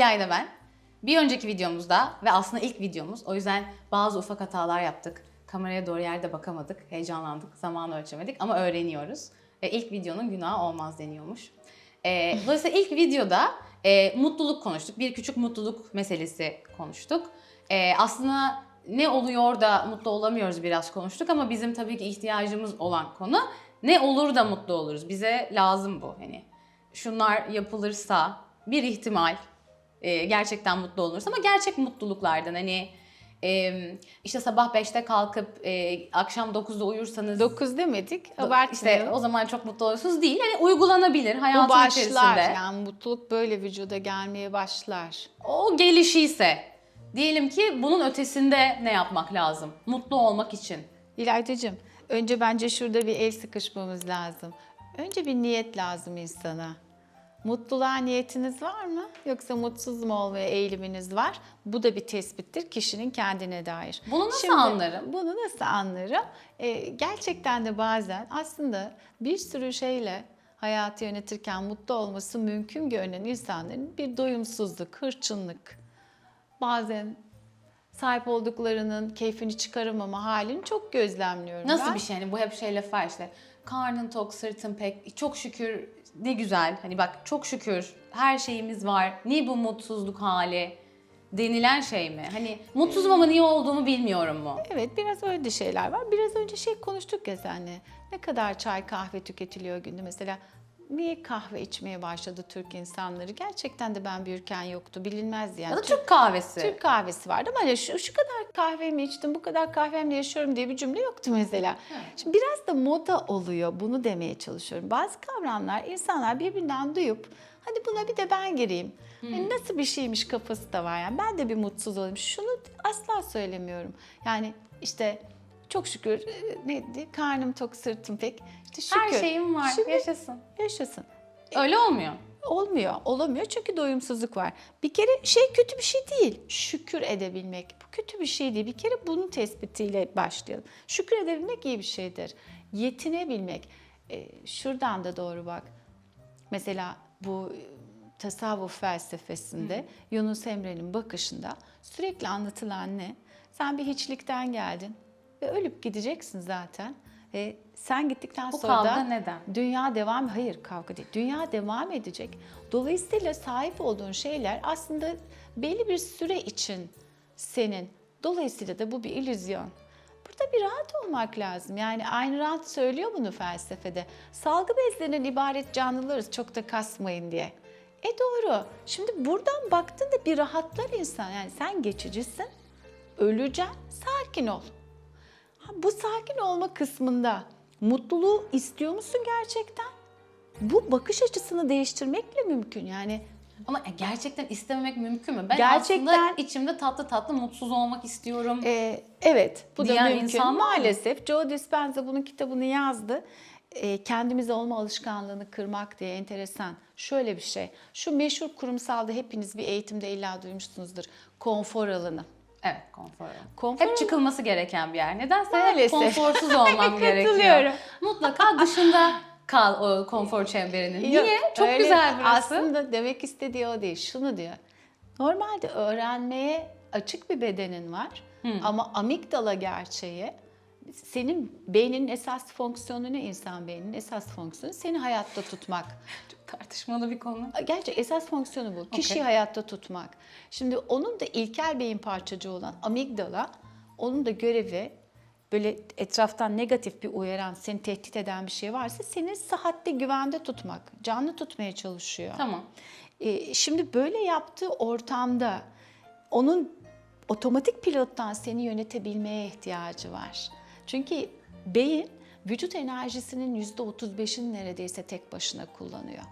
İlayda ben. Bir önceki videomuzda ve aslında ilk videomuz o yüzden bazı ufak hatalar yaptık. Kameraya doğru yerde bakamadık, heyecanlandık, zaman ölçemedik ama öğreniyoruz. Ve ilk videonun günahı olmaz deniyormuş. Ee, dolayısıyla ilk videoda e, mutluluk konuştuk. Bir küçük mutluluk meselesi konuştuk. Ee, aslında ne oluyor da mutlu olamıyoruz biraz konuştuk ama bizim tabii ki ihtiyacımız olan konu ne olur da mutlu oluruz. Bize lazım bu hani. Şunlar yapılırsa bir ihtimal e, gerçekten mutlu oluruz ama gerçek mutluluklardan hani e, işte sabah 5'te kalkıp e, akşam 9'da uyursanız 9 demedik. işte Abartmayalım. o zaman çok mutlu olursunuz değil. Hani uygulanabilir Bu hayatın başlar. içerisinde. Yani mutluluk böyle vücuda gelmeye başlar. O gelişi ise diyelim ki bunun ötesinde ne yapmak lazım? Mutlu olmak için. İlaydacığım, önce bence şurada bir el sıkışmamız lazım. Önce bir niyet lazım insana. Mutluluğa niyetiniz var mı? Yoksa mutsuz mu olmaya eğiliminiz var? Bu da bir tespittir kişinin kendine dair. Bunu nasıl anlarım? Bunu nasıl anlarım? Ee, gerçekten de bazen aslında bir sürü şeyle hayatı yönetirken mutlu olması mümkün görünen insanların bir doyumsuzluk, hırçınlık, bazen sahip olduklarının keyfini çıkaramama halini çok gözlemliyorum Nasıl ben. bir şey? Hani bu hep şey laf var işte. Karnın tok, sırtın pek. Çok şükür ne güzel. Hani bak çok şükür her şeyimiz var. Niye bu mutsuzluk hali? Denilen şey mi? Hani mutsuzum ama niye olduğumu bilmiyorum mu? Evet biraz öyle şeyler var. Biraz önce şey konuştuk ya seninle. Ne kadar çay kahve tüketiliyor günde mesela. Niye kahve içmeye başladı Türk insanları? Gerçekten de ben büyürken yoktu. Bilinmezdi yani. Ya da Türk kahvesi. Türk kahvesi vardı ama şu, şu kadar kahvemi içtim, bu kadar kahvemle yaşıyorum diye bir cümle yoktu mesela. Şimdi biraz da moda oluyor, bunu demeye çalışıyorum. Bazı kavramlar insanlar birbirinden duyup hadi buna bir de ben gireyim. Yani nasıl bir şeymiş kafası da var yani. Ben de bir mutsuz olayım. Şunu asla söylemiyorum. Yani işte çok şükür e, neydi? Karnım tok, sırtım pek. İşte şükür. Her şeyim var. Şükür. Yaşasın. Yaşasın. Öyle olmuyor. Olmuyor, olamıyor çünkü doyumsuzluk var. Bir kere şey kötü bir şey değil. Şükür edebilmek. Bu kötü bir şey değil. Bir kere bunun tespitiyle başlayalım. Şükür edebilmek iyi bir şeydir. Yetinebilmek. e, şuradan da doğru bak. Mesela bu e, tasavvuf felsefesinde Yunus Emre'nin bakışında sürekli anlatılan ne? Sen bir hiçlikten geldin ve ölüp gideceksin zaten. Ve sen gittikten Bu sonra da kavga neden? Dünya devam, hayır kavga değil. Dünya devam edecek. Dolayısıyla sahip olduğun şeyler aslında belli bir süre için senin. Dolayısıyla da bu bir illüzyon. Burada bir rahat olmak lazım. Yani aynı rahat söylüyor bunu felsefede. Salgı bezlerinden ibaret canlılarız çok da kasmayın diye. E doğru. Şimdi buradan baktığında bir rahatlar insan. Yani sen geçicisin, öleceksin, sakin ol. Bu sakin olma kısmında mutluluğu istiyor musun gerçekten? Bu bakış açısını değiştirmekle mümkün. Yani Ama e, gerçekten istememek mümkün mü? Ben Gerçekten- aslında içimde tatlı tatlı mutsuz olmak istiyorum. e, evet bu da mümkün. insan? Maalesef Joe Dispenza bunun kitabını yazdı. E, kendimize olma alışkanlığını kırmak diye enteresan. Şöyle bir şey. Şu meşhur kurumsalda hepiniz bir eğitimde illa duymuşsunuzdur. Konfor alanı. Evet, konfor. alanı. Konfor Hep çıkılması gereken bir yer. Nedense Maalesef. konforsuz olmam gerekiyor. Mutlaka dışında kal o konfor çemberinin. Yok, Niye? Çok öyle- güzel burası. Aslında demek istediği o değil. Şunu diyor. Normalde öğrenmeye açık bir bedenin var. Ama amigdala gerçeği senin beyninin esas fonksiyonu ne insan beyninin esas fonksiyonu seni hayatta tutmak. Çok tartışmalı bir konu. Gerçi esas fonksiyonu bu. Kişiyi Okey. hayatta tutmak. Şimdi onun da ilkel beyin parçacığı olan amigdala onun da görevi böyle etraftan negatif bir uyaran, seni tehdit eden bir şey varsa seni sıhhatte güvende tutmak, canlı tutmaya çalışıyor. Tamam. Ee, şimdi böyle yaptığı ortamda onun otomatik pilottan seni yönetebilmeye ihtiyacı var. Çünkü beyin vücut enerjisinin %35'ini neredeyse tek başına kullanıyor.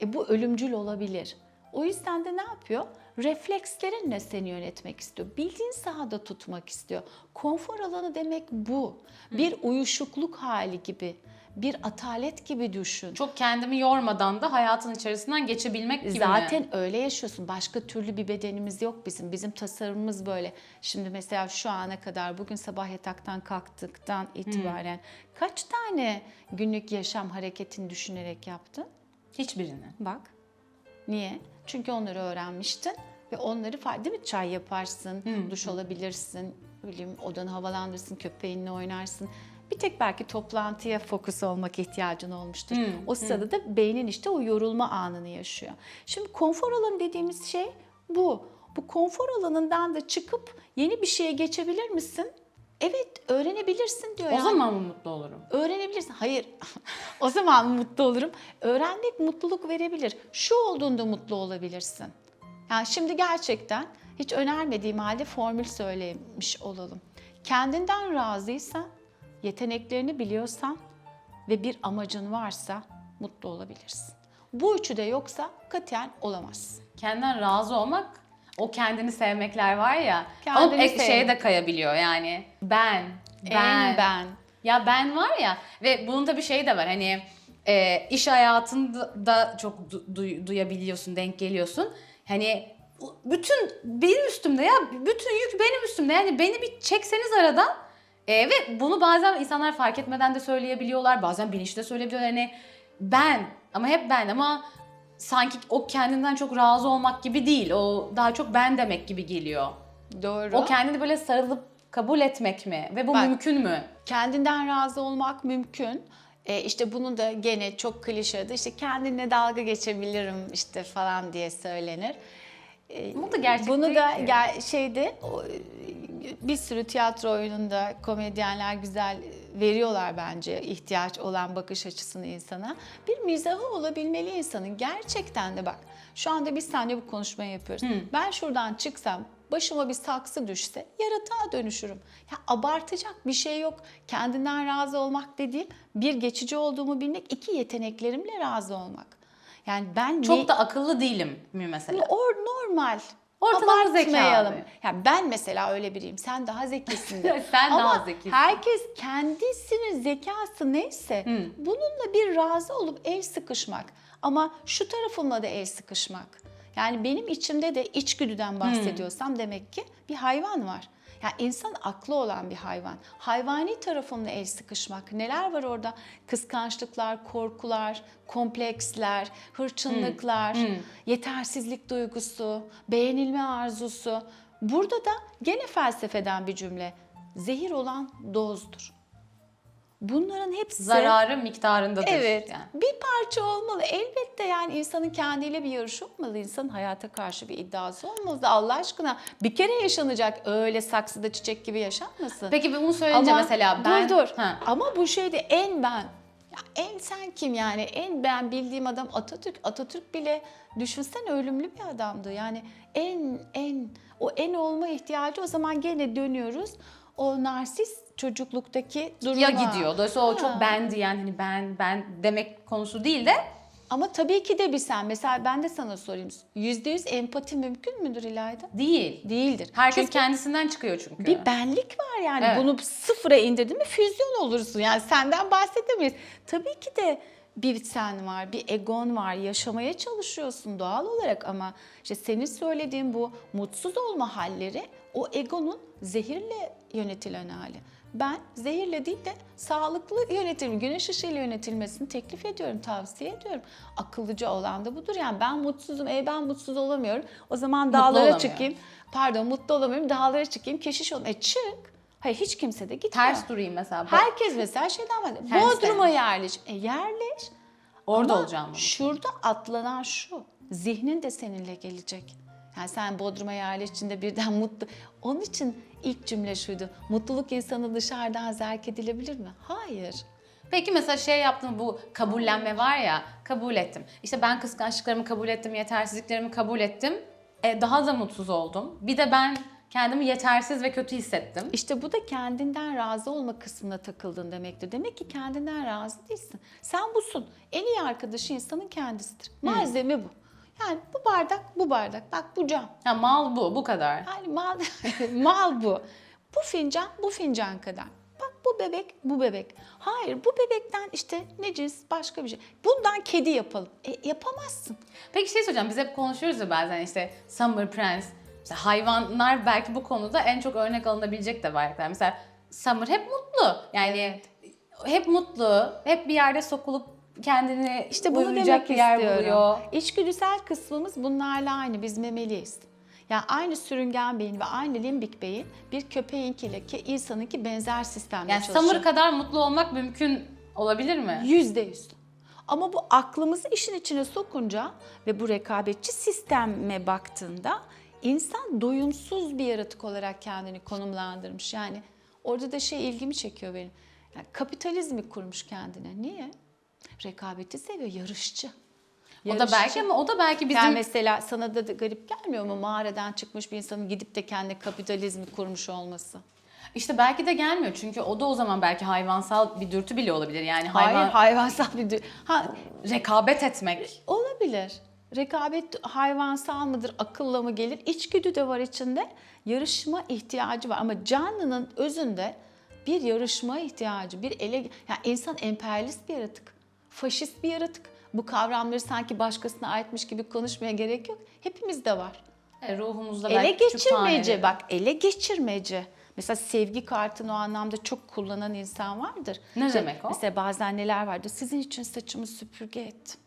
E, bu ölümcül olabilir. O yüzden de ne yapıyor? Reflekslerinle seni yönetmek istiyor. Bildiğin sahada tutmak istiyor. Konfor alanı demek bu. Bir uyuşukluk hali gibi, bir atalet gibi düşün. Çok kendimi yormadan da hayatın içerisinden geçebilmek gibi mi? Zaten öyle yaşıyorsun. Başka türlü bir bedenimiz yok bizim. Bizim tasarımımız böyle. Şimdi mesela şu ana kadar bugün sabah yataktan kalktıktan itibaren kaç tane günlük yaşam hareketini düşünerek yaptın? Hiçbirini. Bak. Niye? Çünkü onları öğrenmiştin ve onları değil mi? Çay yaparsın, duş alabilirsin, ne bileyim odanı havalandırırsın, köpeğinle oynarsın. Bir tek belki toplantıya fokus olmak ihtiyacın olmuştur. o sırada da beynin işte o yorulma anını yaşıyor. Şimdi konfor alanı dediğimiz şey bu. Bu konfor alanından da çıkıp yeni bir şeye geçebilir misin? Evet, öğrenebilirsin diyor. O yani. zaman mı mutlu olurum? Öğrenebilirsin. Hayır. o zaman mutlu olurum. Öğrenmek mutluluk verebilir. Şu olduğunda mutlu olabilirsin. Yani şimdi gerçekten hiç önermediğim halde formül söylemiş olalım. Kendinden razıysan, yeteneklerini biliyorsan ve bir amacın varsa mutlu olabilirsin. Bu üçü de yoksa katiyen olamazsın. Kendinden razı olmak, o kendini sevmekler var ya. Kendini ama ek- şeye de kayabiliyor yani. Ben, ben. En ben. Ya ben var ya ve bunun da bir şeyi de var hani e, iş hayatında da çok du- duy- duyabiliyorsun, denk geliyorsun. Hani bütün benim üstümde ya bütün yük benim üstümde yani beni bir çekseniz aradan e, ve bunu bazen insanlar fark etmeden de söyleyebiliyorlar bazen bilinçli de söyleyebiliyorlar hani ben ama hep ben ama sanki o kendinden çok razı olmak gibi değil o daha çok ben demek gibi geliyor. Doğru. O kendini böyle sarılıp kabul etmek mi ve bu Bak. mümkün mü? Kendinden razı olmak mümkün. E, işte bunu da gene çok klişede işte kendine dalga geçebilirim işte falan diye söylenir. E, Bu da gerçek Bunu da ger- şeyde bir sürü tiyatro oyununda komedyenler güzel veriyorlar bence ihtiyaç olan bakış açısını insana. Bir mizahı olabilmeli insanın. Gerçekten de bak şu anda biz seninle bu konuşmayı yapıyoruz. Ben şuradan çıksam başıma bir saksı düşse yaratığa dönüşürüm. Ya abartacak bir şey yok. Kendinden razı olmak dediğim bir geçici olduğumu bilmek, iki yeteneklerimle razı olmak. Yani ben Çok ne- da akıllı değilim mi mesela? Or normal. Ortalama Abartmayalım. zekalı. Ya ben mesela öyle biriyim. Sen daha zekisin. de. Sen Ama daha zekisin. herkes kendisinin zekası neyse bununla bir razı olup el sıkışmak. Ama şu tarafımla da el sıkışmak. Yani benim içimde de içgüdüden bahsediyorsam demek ki bir hayvan var. Ya insan aklı olan bir hayvan. Hayvani tarafımla el sıkışmak. Neler var orada? Kıskançlıklar, korkular, kompleksler, hırçınlıklar, yetersizlik duygusu, beğenilme arzusu. Burada da gene felsefeden bir cümle. Zehir olan dozdur. Bunların hepsi Zararı miktarındadır. Evet. Yani. Bir parça olmalı. Elbette yani insanın kendiyle bir yarışı olmalı. İnsanın hayata karşı bir iddiası olmalı. Allah aşkına bir kere yaşanacak öyle saksıda çiçek gibi yaşanmasın. Peki bunu söyleyince Ama mesela ben... dur dur. Ha. Ama bu şeyde en ben. Ya en sen kim yani? En ben bildiğim adam Atatürk. Atatürk bile düşünsen ölümlü bir adamdı. Yani en en o en olma ihtiyacı o zaman gene dönüyoruz. O narsist çocukluktaki duruma. Ya gidiyor. Dolayısıyla o Ha. çok ben diyen hani ben ben demek konusu değil de Ama tabii ki de bir sen. Mesela ben de sana sorayım. Yüzde yüz empati mümkün müdür İlayda? değil. Değildir. Herkes Çünkü kendisinden çıkıyor çünkü. bir benlik var yani. Evet. Bunu sıfıra indirdin mi füzyon olursun. Yani senden bahsedemeyiz. Tabii ki de bir sen var, bir egon var. Yaşamaya çalışıyorsun doğal olarak ama işte senin söylediğin bu mutsuz olma halleri o egonun zehirle yönetilen hali. Ben zehirle değil de sağlıklı yönetim, güneş ışığıyla yönetilmesini teklif ediyorum, tavsiye ediyorum. Akıllıca olan da budur. Yani ben mutsuzum, e ben mutsuz olamıyorum. O zaman dağlara olamıyor. çıkayım. Pardon mutlu olamıyorum, dağlara çıkayım, keşiş olayım. E çık. Hayır hiç kimse de gitmiyor. Ters durayım mesela. Bu- Herkes mesela şeyden bahsediyor. Bodrum'a yerleş. E yerleş. Orada Ama olacağım. Şurada atlanan şu. Zihnin de seninle gelecek. Yani sen Bodrum'a yerleştiğinde birden mutlu. Onun için ilk cümle şuydu. Mutluluk insanı dışarıdan zerk edilebilir mi? Hayır. Peki mesela şey yaptım bu kabullenme var ya kabul ettim. İşte ben kıskançlıklarımı kabul ettim, yetersizliklerimi kabul ettim. E, daha da mutsuz oldum. Bir de ben kendimi yetersiz ve kötü hissettim. İşte bu da kendinden razı olma kısmına takıldın demektir. Demek ki kendinden razı değilsin. Sen busun. En iyi arkadaşı insanın kendisidir. Malzeme bu. Yani bu bardak, bu bardak. Bak bu cam. Ha, mal bu, bu kadar. Yani mal, mal bu. Bu fincan, bu fincan kadar. Bak bu bebek, bu bebek. Hayır bu bebekten işte ne cins başka bir şey. Bundan kedi yapalım. E, yapamazsın. Peki şey soracağım. Biz hep konuşuyoruz ya bazen işte Summer Prince. Mesela hayvanlar belki bu konuda en çok örnek alınabilecek de varlıklar. Mesela Summer hep mutlu. Yani hep mutlu. Hep bir yerde sokulup kendini İşte bunu demek bir yer istiyorum. buluyor. İçgüdüsel kısmımız bunlarla aynı. Biz memeliyiz. Yani aynı sürüngen beyin ve aynı limbik beyin bir köpeğinkiyle ki insanınki benzer sistemde Yani çalışıyor. Samır kadar mutlu olmak mümkün olabilir mi? Yüzde yüz. Ama bu aklımızı işin içine sokunca ve bu rekabetçi sisteme baktığında insan doyumsuz bir yaratık olarak kendini konumlandırmış. Yani orada da şey ilgimi çekiyor benim. Yani kapitalizmi kurmuş kendine. Niye? Rekabeti seviyor, yarışçı. O da Yarışçı. belki ama o da belki bizim Yani mesela sana da garip gelmiyor mu mağaradan çıkmış bir insanın gidip de kendi kapitalizmi kurmuş olması? işte belki de gelmiyor çünkü o da o zaman belki hayvansal bir dürtü bile olabilir. Yani hayvan Hayır, hayvansal bir... dü- Ha, rekabet etmek. Olabilir. Rekabet hayvansal mıdır, akılla mı gelir? İçgüdü de var içinde. Yarışma ihtiyacı var ama canlının özünde bir yarışma ihtiyacı, bir ele... Yani insan emperyalist bir yaratık, faşist bir yaratık. Bu kavramları sanki başkasına aitmiş gibi konuşmaya gerek yok. Hepimizde var. E, Ruhumuzda Ele belki geçirmece, bak ele geçirmece. Mesela sevgi kartını o anlamda çok kullanan insan vardır. Ne İşte demek o? Mesela bazen neler vardır. Sizin için saçımı süpürge ettim.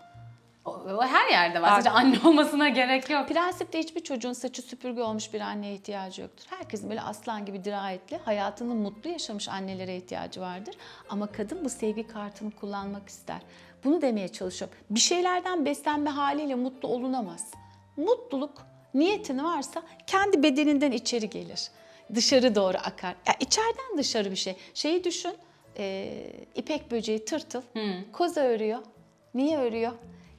Her yerde var. Sadece anne olmasına gerek yok. Prensipte hiçbir çocuğun saçı süpürge olmuş bir anneye ihtiyacı yoktur. Herkesin böyle aslan gibi dirayetli, hayatını mutlu yaşamış annelere ihtiyacı vardır. Ama kadın bu sevgi kartını kullanmak ister. Bunu demeye çalışıyorum. Bir şeylerden beslenme haliyle mutlu olunamaz. Mutluluk niyetin varsa kendi bedeninden içeri gelir. Dışarı doğru akar. Ya içeriden dışarı bir şey. Şeyi düşün, e, ipek böceği tırtıl, koza örüyor. Niye örüyor?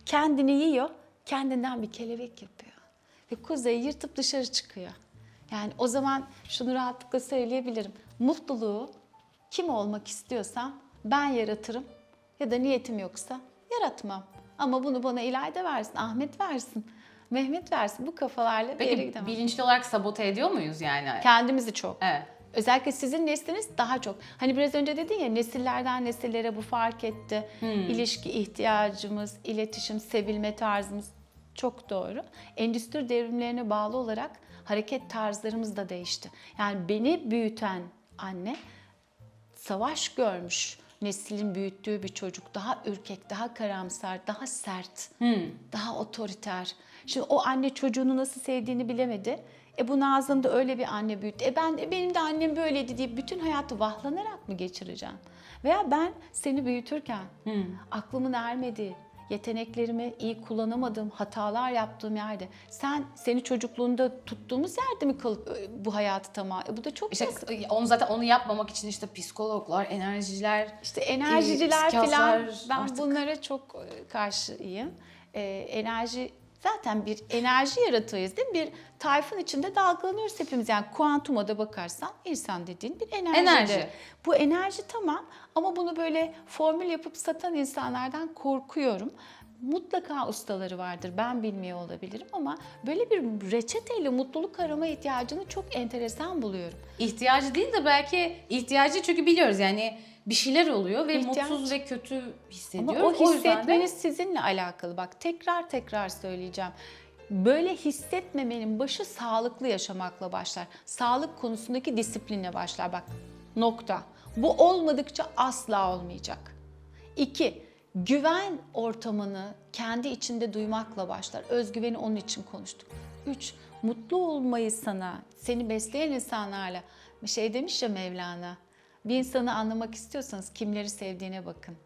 Kendini yiyor, kendinden bir kelebek yapıyor. Ve kozayı yırtıp dışarı çıkıyor. Yani o zaman şunu rahatlıkla söyleyebilirim. Mutluluğu kim olmak istiyorsam ben yaratırım ya da niyetim yoksa yaratmam. Ama bunu bana İlayda versin, Ahmet versin, Mehmet versin. Bu kafalarla bir yere Peki gidemem. bilinçli olarak sabote ediyor muyuz yani? Kendimizi çok. Evet. Özellikle sizin nesliniz daha çok. Hani biraz önce dedin ya nesillerden nesillere bu fark etti. İlişki ihtiyacımız, iletişim, sevilme tarzımız çok doğru. Endüstri devrimlerine bağlı olarak hareket tarzlarımız da değişti. Yani beni büyüten anne savaş görmüş neslin büyüttüğü bir çocuk daha ürkek, daha karamsar, daha sert, daha otoriter. Şimdi o anne çocuğunu nasıl sevdiğini bilemedi. E bu Nazım da öyle bir anne büyüttü. E ben benim de annem böyleydi diye bütün hayatı vahlanarak mı geçireceğim? Veya ben seni büyütürken aklımın ermediği, yeteneklerimi iyi kullanamadığım, hatalar yaptığım yerde sen seni çocukluğunda tuttuğumuz yerde mi kalıp e, bu hayatı tamam? E bu da çok İşte onu zaten onu yapmamak için işte psikologlar, enerjiler, İşte enerjiciler psikiyatrlar falan ben artık- bunlara çok e, karşıyım. Ee, enerji zaten bir enerji yaratığıyız değil mi? Bir tayfın içinde dalgalanıyoruz hepimiz. Yani kuantuma da bakarsan insan dediğin bir enerji. Enerji. Bu enerji tamam ama bunu böyle formül yapıp satan insanlardan korkuyorum. Mutlaka ustaları vardır. Ben bilmiyor olabilirim ama böyle bir reçeteyle mutluluk arama ihtiyacını çok enteresan buluyorum. ihtiyacı değil de belki ihtiyacı çünkü biliyoruz yani bir şeyler oluyor ve İhtiyaç. mutsuz ve kötü Ama hissediyoruz. o yüzden de hissetmeniz sizinle alakalı. Bak tekrar tekrar söyleyeceğim. Böyle hissetmemenin başı sağlıklı yaşamakla başlar. Sağlık konusundaki disiplinle başlar. Bak nokta. Bu olmadıkça asla olmayacak. İki, güven ortamını kendi içinde duymakla başlar. Özgüveni onun için konuştuk. Üç, mutlu olmayı sana, seni besleyen insanlarla. Şey demiş ya Mevlana, bir insanı anlamak istiyorsanız kimleri sevdiğine bakın.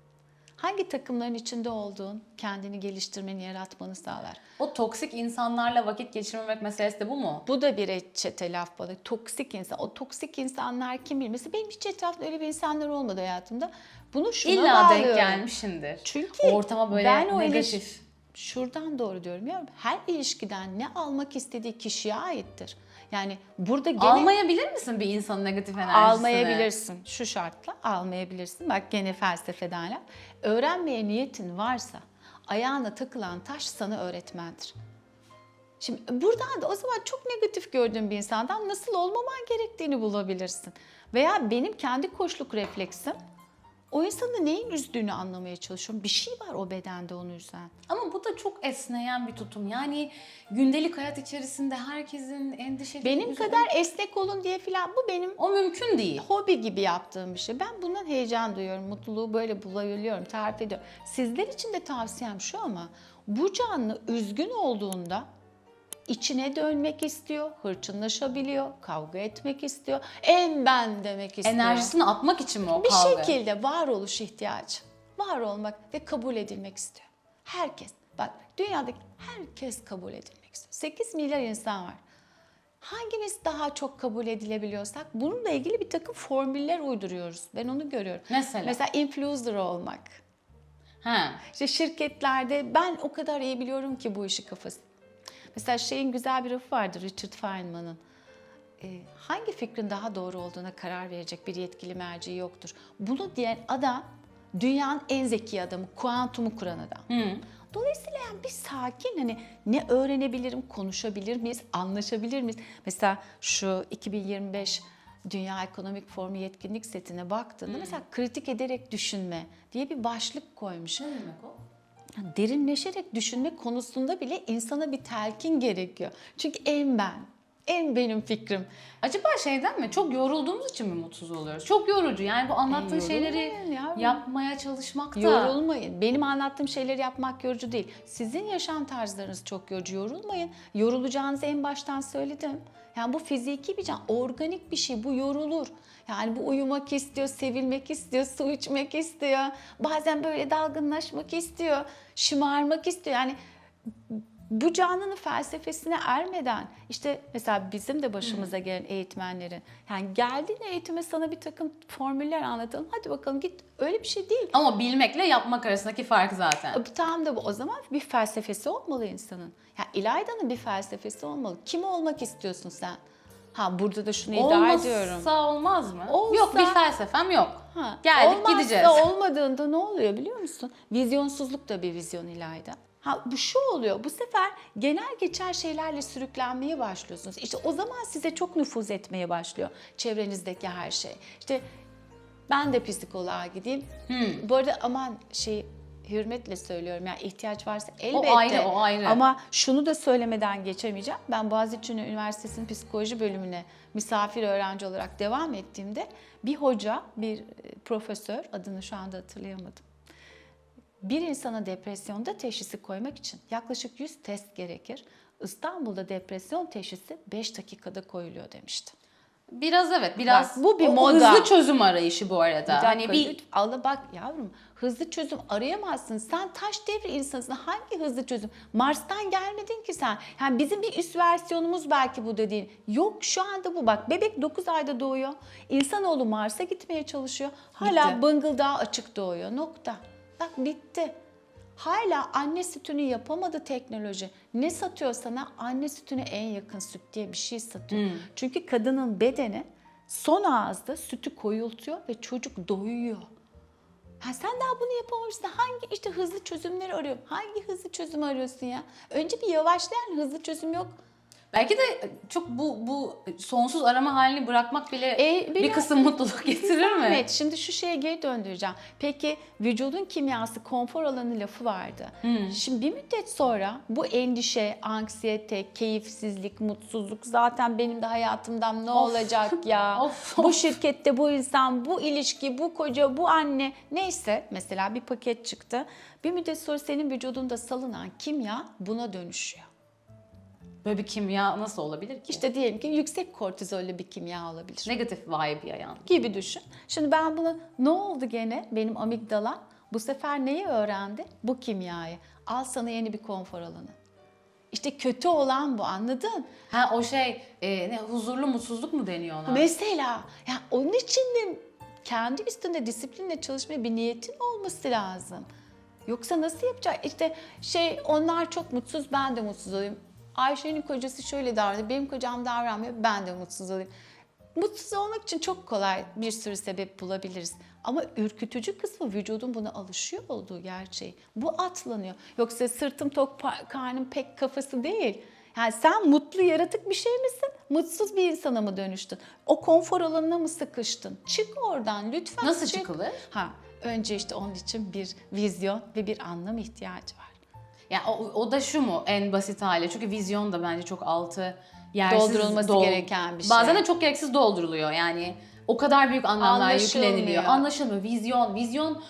Hangi takımların içinde olduğun kendini geliştirmeni, yaratmanı sağlar. o toksik insanlarla vakit geçirmemek meselesi de bu mu? Bu da bir reçete laf bana. Toksik insan. O toksik insanlar kim bilir? Mesela benim hiç etrafımda öyle bir insanlar olmadı hayatımda. Bunu şuna İlla bağlıyorum. denk gelmişindir. Çünkü ortama böyle ben o negatif. şuradan doğru diyorum ya. Her ilişkiden ne almak istediği kişiye aittir. Yani burada gene Almayabilir misin bir insanın negatif enerjisini? almayabilirsin. Şu şartla almayabilirsin. Bak gene felsefeden laf. Öğrenmeye niyetin varsa ayağına takılan taş sana öğretmendir. Şimdi buradan da o zaman çok negatif gördüğün bir insandan nasıl olmaman gerektiğini bulabilirsin. Veya benim kendi koçluk refleksim O insanı neyin üzdüğünü anlamaya çalışıyorum. Bir şey var o bedende onu üzen. Ama bu da çok esneyen bir tutum. Yani gündelik hayat içerisinde herkesin endişeli... Benim üzülen- kadar esnek olun diye filan bu benim O mümkün değil. hobi gibi yaptığım bir şey. Ben bundan heyecan duyuyorum, mutluluğu böyle bulabiliyorum, tarif ediyorum. Sizler için de tavsiyem şu ama bu canlı üzgün olduğunda içine dönmek istiyor, hırçınlaşabiliyor, kavga etmek istiyor, en ben demek istiyor. Enerjisini atmak için mi o bir kavga? şekilde varoluş ihtiyacı, var olmak ve kabul edilmek istiyor. Herkes, bak dünyadaki herkes kabul edilmek istiyor. 8 milyar insan var. Hangimiz daha çok kabul edilebiliyorsak bununla ilgili bir takım formüller uyduruyoruz. Ben onu görüyorum. Mesela? Mesela influencer olmak. Ha. İşte şirketlerde ben o kadar iyi biliyorum ki bu işi kafası. Mesela şeyin güzel bir lafı vardır Richard Feynman'ın. Ee, hangi fikrin daha doğru olduğuna karar verecek bir yetkili merci yoktur. Bunu diyen adam dünyanın en zeki adamı, kuantumu kuran adam. Dolayısıyla yani bir sakin hani ne öğrenebilirim, konuşabilir miyiz, anlaşabilir miyiz? Mesela şu 2025 Dünya Ekonomik Forumu yetkinlik setine baktığında mesela kritik ederek düşünme diye bir başlık koymuş. Ne demek o? Derinleşerek düşünme konusunda bile insana bir telkin gerekiyor. Çünkü en ben, en benim fikrim. Acaba şeyden mi? Çok yorulduğumuz için mi mutsuz oluyoruz? Çok yorucu. Yani bu anlattığın E, şeyleri yorulmayın yavrum. yapmaya çalışmak da. Yorulmayın. Benim anlattığım şeyleri yapmak yorucu değil. Sizin yaşam tarzlarınız çok yorucu. Yorulmayın. Yorulacağınızı en baştan söyledim. Yani bu fiziki bir can, organik bir şey. Bu yorulur. Yani bu uyumak istiyor, sevilmek istiyor, su içmek istiyor. Bazen böyle dalgınlaşmak istiyor, şımarmak istiyor. Yani bu canlının felsefesine ermeden işte mesela bizim de başımıza gelen eğitmenlerin yani geldiğin eğitime sana bir takım formüller anlatalım hadi bakalım git öyle bir şey değil. Ama bilmekle yapmak arasındaki fark zaten. Tam da bu o zaman bir felsefesi olmalı insanın. Ya İlayda'nın bir felsefesi olmalı. Kim olmak istiyorsun sen? Ha burada da şunu iddia Olmazsa ediyorum. olmaz mı? Olsa- Yok bir felsefem yok. Ha, Geldik olmazsa gideceğiz. olmadığında ne oluyor biliyor musun? Vizyonsuzluk da bir vizyon İlayda. Ha bu şu oluyor. Bu sefer genel geçer şeylerle sürüklenmeye başlıyorsunuz. İşte o zaman size çok nüfuz etmeye başlıyor çevrenizdeki her şey. İşte ben de psikoloğa gideyim. Hmm. Bu arada aman şey hürmetle söylüyorum yani ihtiyaç varsa elbette. ayrı, o ayrı. Ama şunu da söylemeden geçemeyeceğim. Ben Boğaziçi Üniversitesi'nin psikoloji bölümüne misafir öğrenci olarak devam ettiğimde bir hoca, bir e, profesör, adını şu anda hatırlayamadım. Bir insana depresyonda teşhisi koymak için yaklaşık 100 test gerekir. İstanbul'da depresyon teşhisi 5 dakikada koyuluyor demişti. Biraz evet biraz Bak, bu bir o moda. hızlı çözüm arayışı bu arada. Bir hani bir. Allah bak yavrum hızlı çözüm arayamazsın. Sen taş devri insansın. Hangi hızlı çözüm? Mars'tan gelmedin ki sen. Yani bizim bir üst versiyonumuz belki bu dediğin. Yok şu anda bu bak. Bebek 9 ayda doğuyor. İnsanoğlu Mars'a gitmeye çalışıyor. Hala Bitti. Bıngıldağ açık doğuyor. Nokta. Bak bitti. Hala anne sütünü yapamadı teknoloji. Ne satıyor sana? Anne sütüne en yakın süt diye bir şey satıyor. Çünkü kadının bedeni son ağızda sütü koyultuyor ve çocuk doyuyor. Ha sen daha bunu yapamamışsın. Hangi işte hızlı çözümleri arıyorum. Hangi hızlı çözüm arıyorsun ya? Önce bir yavaşlayan hızlı çözüm yok. Belki de çok bu bu sonsuz arama halini bırakmak bile E, bir kısım mutluluk getirir mi? Evet şimdi şu şeye geri döndüreceğim. Peki vücudun kimyası konfor alanı lafı vardı. Şimdi bir müddet sonra bu endişe, anksiyete, keyifsizlik, mutsuzluk zaten benim de hayatımdan ne olacak ya? Of, bu şirkette bu insan, bu ilişki, bu koca, bu anne neyse mesela bir paket çıktı. Bir müddet sonra senin vücudunda salınan kimya buna dönüşüyor. Böyle bir kimya nasıl olabilir ki? İşte diyelim ki yüksek kortizollü bir kimya olabilir. negatif vibe yayan. gibi düşün. Şimdi ben bunu ne oldu gene benim amigdalam bu sefer neyi öğrendi? Bu kimyayı. Al sana yeni bir konfor alanı. İşte kötü olan bu anladın? Ha o şey e, ne huzurlu mutsuzluk mu deniyor ona? Mesela ya onun için de kendi üstünde disiplinle çalışmaya bir niyetin olması lazım. Yoksa nasıl yapacak? İşte şey onlar çok mutsuz ben de mutsuz olayım. Ayşe'nin kocası şöyle davranıyor, benim kocam davranmıyor, ben de mutsuz olayım. Mutsuz olmak için çok kolay bir sürü sebep bulabiliriz. Ama ürkütücü kısmı vücudun buna alışıyor olduğu gerçeği. Bu atlanıyor. Yoksa sırtım tok, karnım pek kafası değil. Yani sen mutlu yaratık bir şey misin? Mutsuz bir insana mı dönüştün? O konfor alanına mı sıkıştın? Çık oradan lütfen Nasıl çık. çıkılır? Ha, Önce işte onun için bir vizyon ve bir anlam ihtiyacı var. Yani o, o da şu mu en basit hali? Çünkü vizyon da bence çok altı yersiz Doldurulması gereken bir şey. Bazen de çok gereksiz dolduruluyor yani. O kadar büyük anlamlar yükleniliyor. Anlaşılmıyor. Vizyon, vizyon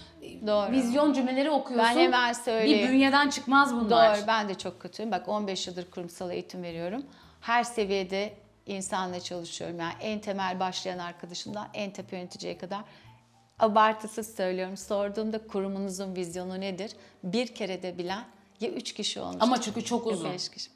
Doğru. vizyon cümleleri okuyorsun. Ben hemen söyleyeyim. Bir bünyeden çıkmaz bunlar. Doğru, ben de çok kötüyüm. Bak 15 yıldır kurumsal eğitim veriyorum. Her seviyede insanla çalışıyorum. Yani en temel başlayan arkadaşımdan en tepe yöneticiye kadar. Abartısız söylüyorum. Sorduğumda kurumunuzun vizyonu nedir? Bir kere de bilen ya üç kişi olmuş. Ama çünkü çok ya uzun. beş kişi.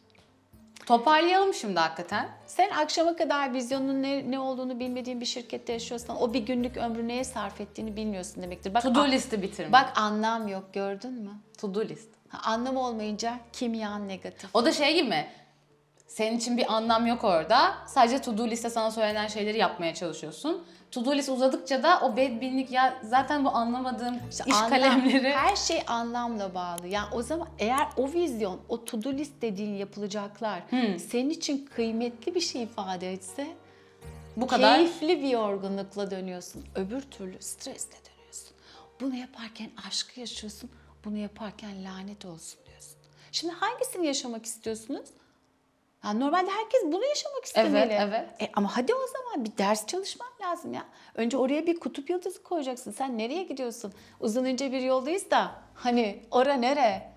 Toparlayalım şimdi hakikaten. Sen akşama kadar vizyonun ne, ne olduğunu bilmediğin bir şirkette yaşıyorsan o bir günlük ömrü neye sarf ettiğini bilmiyorsun demektir. Bak, To do listi bitirme. bak anlam yok gördün mü? to do list. Ha, Anlam olmayınca kimyan negatif. O da şey gibi mi? Senin için bir anlam yok orada. Sadece to do liste sana söylenen şeyleri yapmaya çalışıyorsun. To do list uzadıkça da o bedbinlik ya zaten bu anlamadığım İşte iş anlam- kalemleri. Her şey anlamla bağlı. Yani o zaman eğer o vizyon, o to do list dediğin yapılacaklar senin için kıymetli bir şey ifade etse Bu kadar. keyifli bir yorgunlukla dönüyorsun. Öbür türlü stresle dönüyorsun. Bunu yaparken aşkı yaşıyorsun. Bunu yaparken lanet olsun diyorsun. Şimdi hangisini yaşamak istiyorsunuz? Yani normalde herkes bunu yaşamak istemeli. evet. E ama hadi o zaman bir ders çalışman lazım ya. Önce oraya bir kutup yıldızı koyacaksın. Sen nereye gidiyorsun? Uzun ince bir yoldayız da hani ora nere?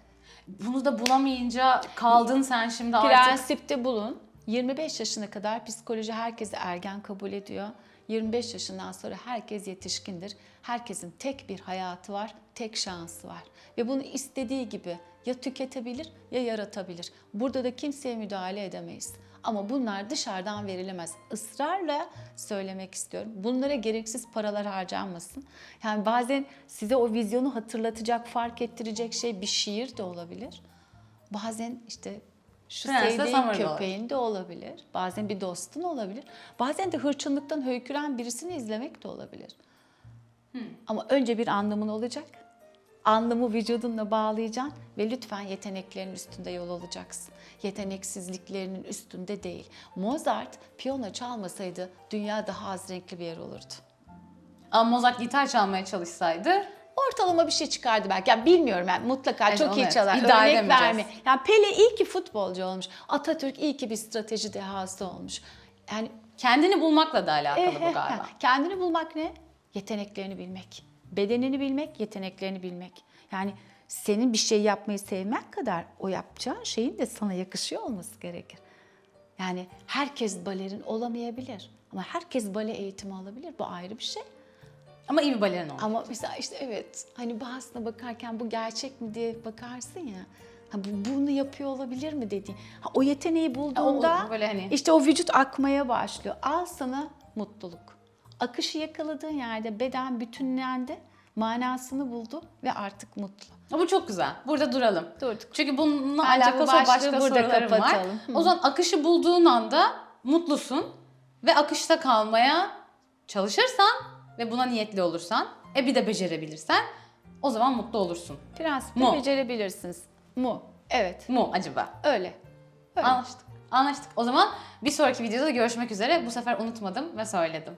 Bunu da bulamayınca kaldın sen şimdi artık. Prensipte bulun. 25 yaşına kadar psikoloji herkesi ergen kabul ediyor. 25 yaşından sonra herkes yetişkindir. Herkesin tek bir hayatı var, tek şansı var. Ve bunu istediği gibi ya tüketebilir ya yaratabilir. Burada da kimseye müdahale edemeyiz. Ama bunlar dışarıdan verilemez. Israrla söylemek istiyorum. Bunlara gereksiz paralar harcanmasın. Yani bazen size o vizyonu hatırlatacak, fark ettirecek şey bir şiir de olabilir. Bazen işte şu Prens'le sevdiğin Summer köpeğin de olabilir. Bazen bir dostun olabilir. Bazen de hırçınlıktan höyküren birisini izlemek de olabilir. Ama önce bir anlamın olacak. Anlamı vücudunla bağlayacaksın ve lütfen yeteneklerin üstünde yol alacaksın. Yeteneksizliklerinin üstünde değil. Mozart piyano çalmasaydı dünya daha az renkli bir yer olurdu. Ama Mozart gitar çalmaya çalışsaydı Ortalama bir şey çıkardı belki. Yani bilmiyorum yani mutlaka Evet, çok iyi çalar. İddia Örnek verme. Yani Pele iyi ki futbolcu olmuş. Atatürk iyi ki bir strateji dehası olmuş. Yani kendini bulmakla da alakalı Eh, bu eh, galiba. eh. Kendini bulmak ne? Yeteneklerini bilmek. Bedenini bilmek, yeteneklerini bilmek. Yani senin bir şey yapmayı sevmek kadar o yapacağın şeyin de sana yakışıyor olması gerekir. Yani herkes balerin olamayabilir. Ama herkes bale eğitimi alabilir. Bu ayrı bir şey. Ama iyi bir balerin olmak. Ama mesela işte evet hani bazısına bakarken bu gerçek mi diye bakarsın ya. Ha bu bunu yapıyor olabilir mi dediğin. Ha, o yeteneği bulduğunda o böyle hani- işte o vücut akmaya başlıyor. Al sana mutluluk. Akışı yakaladığın yerde beden bütünlendi, manasını buldu ve artık mutlu. Bu çok güzel. Burada duralım. Durduk. Çünkü bununla Bence alakalı başlığı başka burada var. kapatalım. Hı. O zaman akışı bulduğun anda mutlusun ve akışta kalmaya çalışırsan ve buna niyetli olursan, e bir de becerebilirsen o zaman mutlu olursun. Prensipte Mu. becerebilirsiniz. Mu. Evet. Mu acaba? Öyle. Öyle. Anlaştık. Anlaştık. O zaman bir sonraki videoda görüşmek üzere. Bu sefer unutmadım ve söyledim.